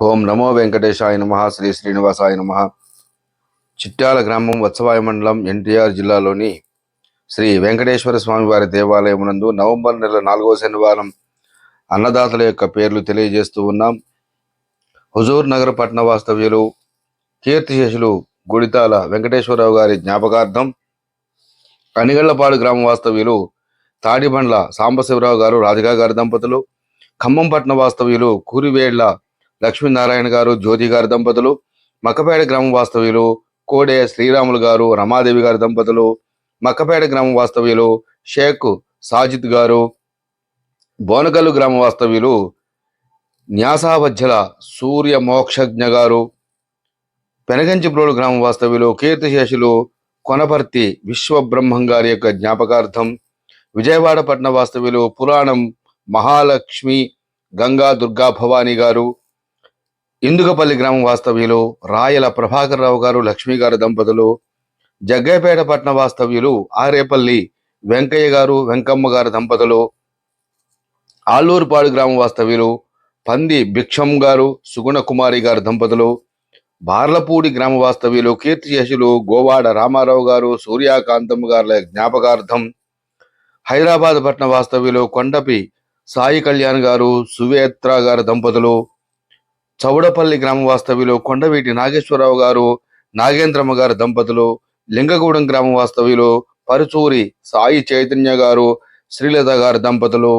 ఓం నమో వెంకటేశాయ నమ శ్రీ శ్రీనివాసాయ నమ. చిట్యాల గ్రామం వత్సవాయ మండలం ఎన్టీఆర్ జిల్లాలోని శ్రీ వెంకటేశ్వర స్వామి వారి దేవాలయం నందు నవంబర్ నెల నాలుగవ శనివారం అన్నదాతల యొక్క పేర్లు తెలియజేస్తూ ఉన్నాం. హుజూర్ నగర పట్టణ వాస్తవ్యులు కీర్తిశేషులు గుడితాల వెంకటేశ్వరరావు గారి జ్ఞాపకార్థం కనిగళ్ళపాడు గ్రామ వాస్తవ్యులు తాడిబండ్ల సాంబశివరావు గారు రాధికా గారి దంపతులు ఖమ్మం పట్టణ వాస్తవ్యులు కూరివేళ్ళ లక్ష్మీనారాయణ గారు జ్యోతి గారి దంపతులు మక్కపేట గ్రామ వాస్తవ్యులు కోడే శ్రీరాములు గారు రమాదేవి గారి దంపతులు మక్కపేట గ్రామ వాస్తవ్యులు షేక్ సాజిద్ గారు బోనకల్లు గ్రామ వాస్తవ్యులు న్యాసావజ్జల సూర్య మోక్షజ్ఞ గారు పెనగంచిప్రోలు గ్రామ వాస్తవ్యులు కీర్తిశేషులు కొనపర్తి విశ్వబ్రహ్మం గారి యొక్క జ్ఞాపకార్థం విజయవాడ పట్టణ వాస్తవ్యులు పురాణం మహాలక్ష్మి గంగా దుర్గా భవానీ గారు ఇందుకపల్లి గ్రామం వాస్తవ్యులు రాయల ప్రభాకర్ రావు గారు లక్ష్మి గారి దంపతులు జగ్గైపేట పట్టణ వాస్తవ్యులు ఆరేపల్లి వెంకయ్య గారు వెంకమ్మ గారి దంపతులు ఆలూరుపాడు గ్రామ వాస్తవ్యులు పంది భిక్షం గారు సుగుణ కుమారి గారు దంపతులు బార్లపూడి గ్రామ వాస్తవ్యులు కీర్తిశేషులు గోవాడ రామారావు గారు సూర్యకాంతం గారుల జ్ఞాపకార్థం హైదరాబాద్ పట్టణ వాస్తవ్యులు కొండపి సాయి కళ్యాణ్ గారు సువేత్ర గారి దంపతులు చౌడపల్లి గ్రామ వాస్తవ్యులు కొండవీటి నాగేశ్వరరావు గారు నాగేంద్రమ్మ గారు దంపతులు లింగగూడెం గ్రామ వాస్తవ్యులు పరుచూరి సాయి చైతన్య గారు శ్రీలత గారు దంపతులు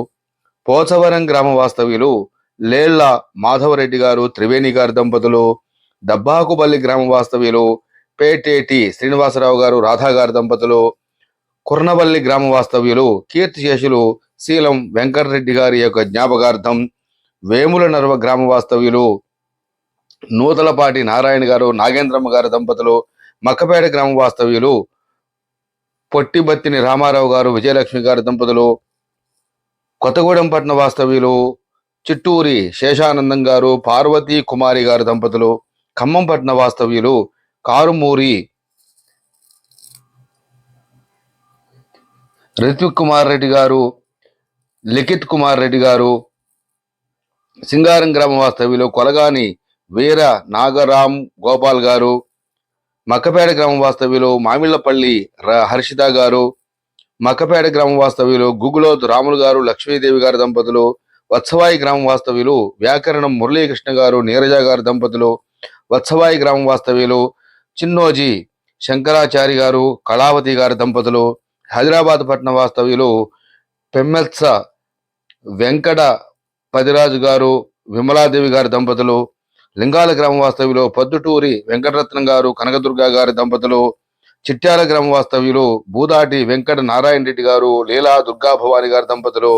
పోచవరం గ్రామ వాస్తవ్యులు లేళ్ళ మాధవరెడ్డి గారు త్రివేణి గారి దంపతులు దబ్బాకుపల్లి గ్రామ వాస్తవ్యులు పేటేటి శ్రీనివాసరావు గారు రాధా గారి దంపతులు కుర్నవల్లి గ్రామ వాస్తవ్యులు కీర్తిశేషులు శీలం వెంకటరెడ్డి గారి యొక్క జ్ఞాపకార్థం వేముల నర్వ గ్రామ వాస్తవ్యులు నూతలపాటి నారాయణ గారు నాగేంద్రమ్మ గారు దంపతులు మక్కపేట గ్రామ వాస్తవ్యులు పొట్టిబత్తిని రామారావు గారు విజయలక్ష్మి గారి దంపతులు కొత్తగూడెం పట్టణ వాస్తవ్యులు చిట్టూరి శేషానందం గారు పార్వతీ కుమారి గారు దంపతులు ఖమ్మం పట్టణ వాస్తవ్యులు కారుమూరి రిత్విక్ కుమార్ రెడ్డి గారు లిఖిత్ కుమార్ రెడ్డి గారు సింగారం గ్రామ వాస్తవ్యులు కొలగాని వీర నాగరాం గోపాల్ గారు మక్కపేట గ్రామ వాస్తవ్యులు మామిళ్ళపల్లి ర- హర్షిత గారు మక్కపేట గ్రామ వాస్తవ్యులు గుగులోత్ రాములు గారు లక్ష్మీదేవి గారి దంపతులు వత్సవాయి గ్రామ వాస్తవ్యులు వ్యాకరణం మురళీకృష్ణ గారు నీరజ గారి దంపతులు వత్సవాయి గ్రామ వాస్తవ్యులు చిన్నోజీ శంకరాచారి గారు కళావతి గారి దంపతులు హైదరాబాద్ పట్టణ వాస్తవ్యులు పెమ్మెత్స వెంకట పదిరాజు గారు విమలాదేవి గారి దంపతులు లింగాల గ్రామ వాస్తవ్యులు పొద్దుటూరి వెంకటరత్నం గారు కనకదుర్గ గారి దంపతులు చిట్యాల గ్రామ వాస్తవ్యులు బూదాటి వెంకట నారాయణ రెడ్డి గారు లీలా దుర్గా భవాని గారి దంపతులు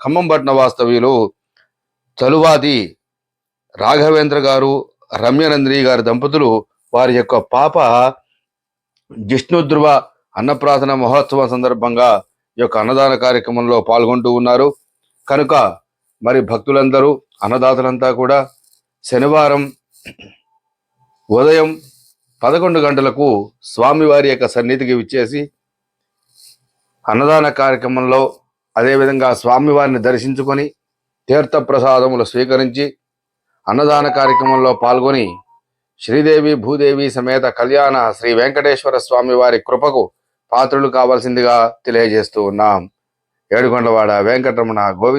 ఖమ్మం వాస్తవ్యులు చలువాది రాఘవేంద్ర గారు రమ్యనందిని గారి దంపతులు వారి యొక్క పాప జిష్ణుధ్రువ అన్నప్రాసన మహోత్సవం సందర్భంగా ఈ యొక్క అన్నదాన కార్యక్రమంలో పాల్గొంటూ ఉన్నారు. కనుక మరి భక్తులందరూ అన్నదాతలంతా కూడా శనివారం ఉదయం పదకొండు గంటలకు స్వామివారి యొక్క సన్నిధికి విచ్చేసి అన్నదాన కార్యక్రమంలో అదేవిధంగా స్వామివారిని దర్శించుకొని తీర్థ ప్రసాదములు స్వీకరించి అన్నదాన కార్యక్రమంలో పాల్గొని శ్రీదేవి భూదేవి సమేత కళ్యాణ శ్రీ వెంకటేశ్వర స్వామి వారి కృపకు పాత్రులు కావాల్సిందిగా తెలియజేస్తూ ఉన్నాం. ఏడుకొండవాడ వెంకటరమణ గోవింద